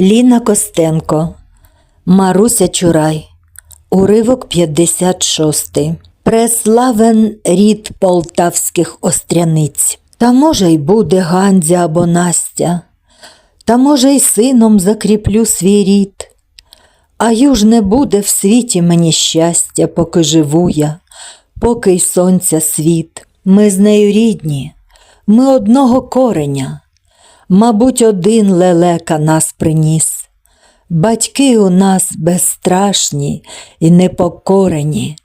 Ліна Костенко, Маруся Чурай, уривок 56. Преславен рід полтавських остряниць. Та може й буде Гандзя або Настя, та може й сином закріплю свій рід. А юж не буде в світі мені щастя, поки живу я, поки й сонця світ. Ми з нею рідні, ми одного кореня. Мабуть, один лелека нас приніс. Батьки у нас безстрашні і непокорені,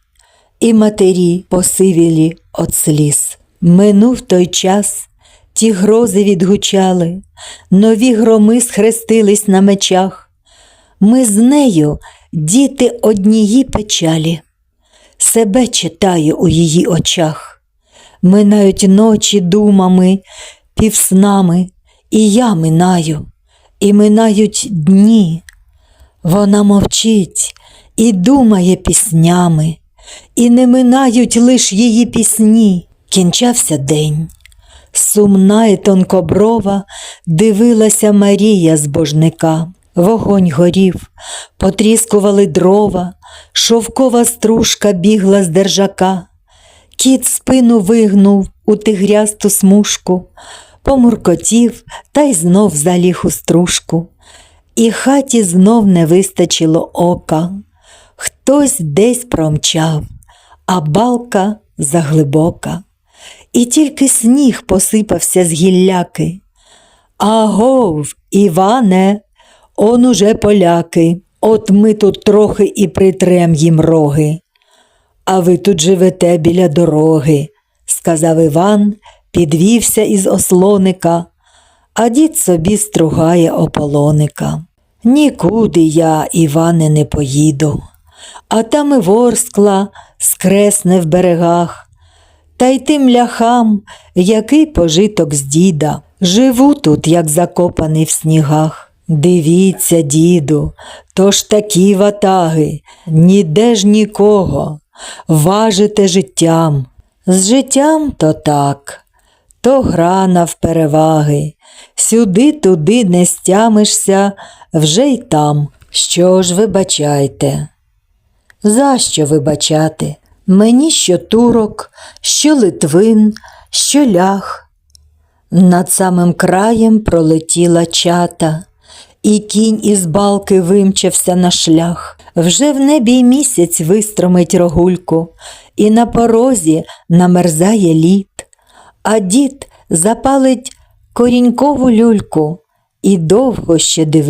і матері посивілі от сліз. Минув той час, ті грози відгучали, нові громи схрестились на мечах. Ми з нею діти однієї печалі, себе читаю у її очах. Минають ночі думами, півснами, і я минаю, і минають дні. Вона мовчить і думає піснями, і не минають лиш її пісні. Кінчався день. Сумна і тонкоброва дивилася Марія з божника. Вогонь горів, потріскували дрова, шовкова стружка бігла з держака. Кіт спину вигнув у тигрясту смужку, помуркотів та й знов заліг у стружку. І хаті знов не вистачило ока. Хтось десь промчав, а балка заглибока. І тільки сніг посипався з гілляки. Агов, Іване, он уже поляки, от ми тут трохи і притрем їм роги. А ви тут живете біля дороги, сказав Іван, підвівся із ослоника, а дід собі стругає ополоника. Нікуди я, Іване, не поїду, а там і ворскла скресне в берегах. Та й тим ляхам, який пожиток з діда, живу тут, як закопаний в снігах. Дивіться, діду, то ж такі ватаги, ніде ж нікого, важите життям. З життям то так, то гра навпереваги, сюди туди не стямишся, вже й там. Що ж вибачайте? За що вибачати? Мені що турок, що литвин, що лях. Над самим краєм пролетіла чата, і кінь із балки вимчався на шлях. Вже в небі місяць вистромить рогульку, і на порозі намерзає лід, а дід запалить корінькову люльку і довго ще дивитиметься